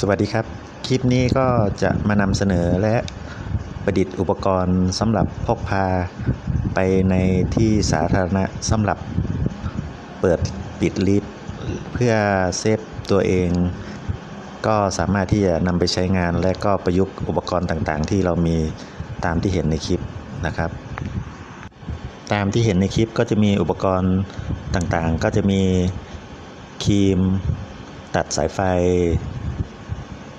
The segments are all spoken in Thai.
สวัสดีครับ คลิปนี้ก็จะมานำเสนอและประดิษฐ์อุปกรณ์สำหรับพกพาไปในที่สาธารณะสำหรับเปิดปิดลิฟต์เพื่อเซฟตัวเอง ก็สามารถที่จะนำไปใช้งานและก็ประยุกต์อุปกรณ์ต่างๆ ที่เรามีตามที่เห็นในคลิปนะครับ ตามที่เห็นในคลิปก็จะมีอุปกรณ์ต่างๆ ก็จะมีครีม ตัดสายไฟ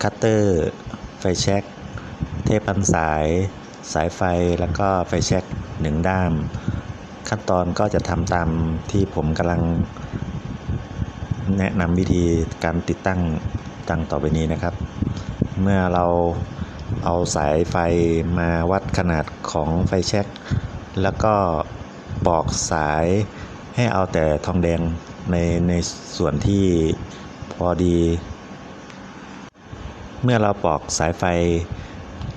คัตเตอร์ ไฟแช็กเทปพันสาย สายไฟแล้วก็ไฟแช็กหนึ่งด้าม ขั้นตอนก็จะทำตามที่ผมกำลัง แนะนำวิธีการติดตั้งดังต่อไปนี้นะครับ เมื่อเราเอาสายไฟมาวัดขนาดของไฟแช็กแล้วก็ปอกสายให้เอาแต่ทองแดงในในส่วนที่พอดี เมื่อเราปอกสายไฟ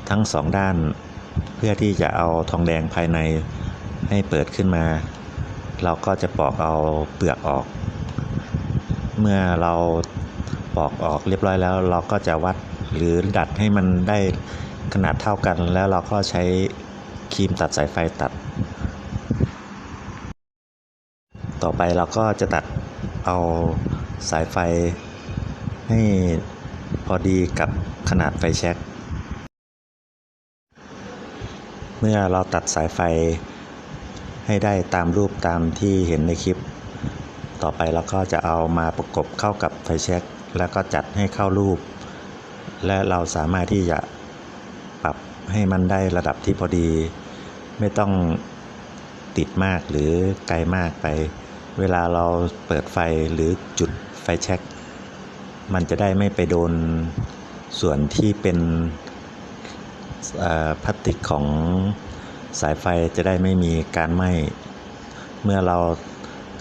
ทั้งสองด้าน เพื่อที่จะเอาทองแดงภายในให้เปิดขึ้นมา เราก็จะปอกเอาเปลือกออก เมื่อเราปอกออกเรียบร้อยแล้ว เราก็จะวัดหรือดัดให้มันได้ขนาดเท่ากัน แล้วเราก็ใช้ครีมตัดสายไฟตัด ต่อไปเราก็จะตัดเอาสายไฟให้ พอดีกับขนาดไฟแช็ก เมื่อเราตัดสายไฟให้ได้ตามรูปตามที่เห็นในคลิป ต่อไปเราก็จะเอามาประกบเข้ากับไฟแช็ก แล้วก็จัดให้เข้ารูป และเราสามารถที่จะปรับให้มันได้ระดับที่พอดี ไม่ต้องติดมากหรือไกลมากไป เวลาเราเปิดไฟหรือจุดไฟแช็ก มันจะได้ไม่ไปโดนส่วนที่เป็นพลาสติกของสายไฟจะได้ไม่มีการไหม้ เมื่อเรา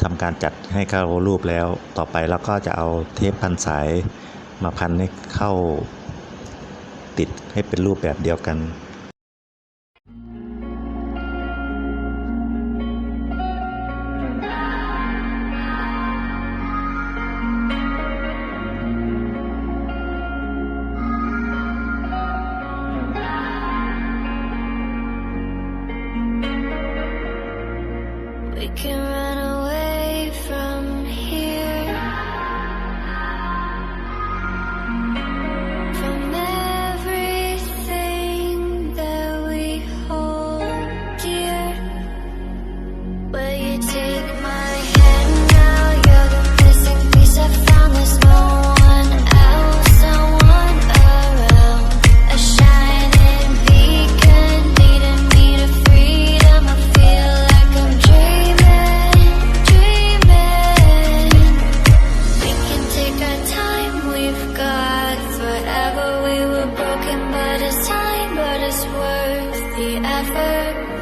ทำการจัดให้เข้ารูปแล้ว ต่อไปเราก็จะเอาเทปพันสายมาพันให้เข้าติดให้เป็นรูปแบบเดียวกัน was worth the effort.